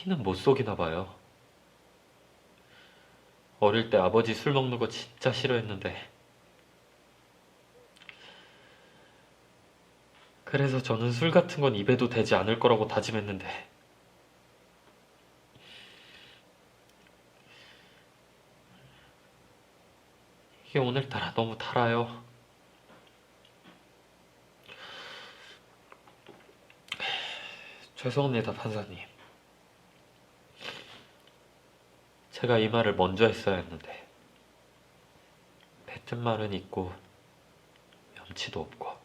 피는 못 속이나 봐요. 어릴 때 아버지 술 먹는 거 진짜 싫어했는데. 그래서 저는 술 같은 건 입에도 대지 않을 거라고 다짐했는데. 이게 오늘따라 너무 달아요. 죄송합니다, 판사님. 제가 이 말을 먼저 했어야 했는데, 뱉은 말은 있고, 염치도 없고.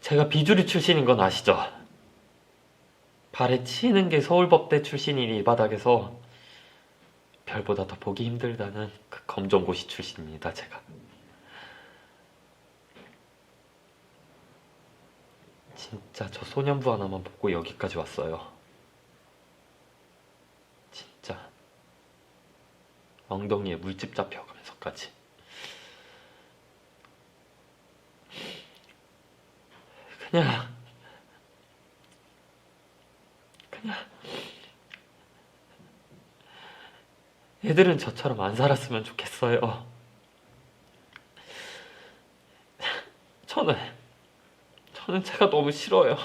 제가 비주류 출신인 건 아시죠? 발에 치이는 게 서울법대 출신인 이 바닥에서 별보다 더 보기 힘들다는 그 검정고시 출신입니다, 제가. 진짜 저 소년부 하나만 보고 여기까지 왔어요. 진짜. 엉덩이에 물집 잡혀가면서까지. 그냥, 그냥. 애들은 저처럼 안 살았으면 좋겠어요. 저는, 저는 제가 너무 싫어요.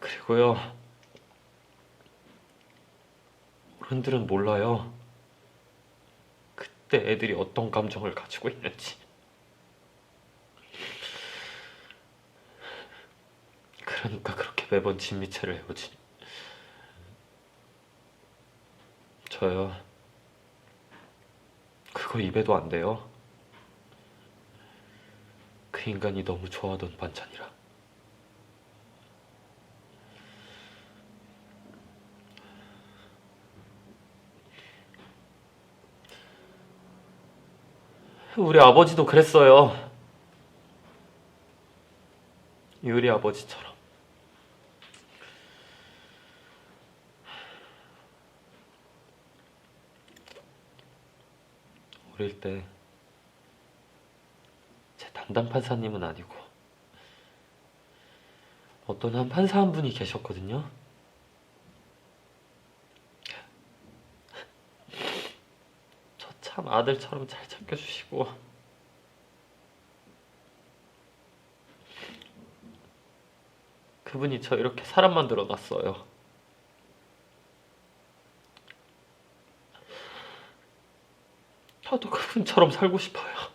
그리고요, 어른들은 몰라요. 그때 애들이 어떤 감정을 가지고 있는지. 그러니까 그렇게 매번 진미채를 해오지. 저요. 그거 입에도 안 돼요. 그 인간이 너무 좋아하던 반찬이라. 우리 아버지도 그랬어요. 유리 아버지처럼. 어릴 때제 담당 판사님은 아니고 어떤 한 판사 한 분이 계셨거든요. 저 참 아들처럼 잘 챙겨주시고 그분이 저 이렇게 사람 만들어 놨어요. 저도 그분처럼 살고 싶어요.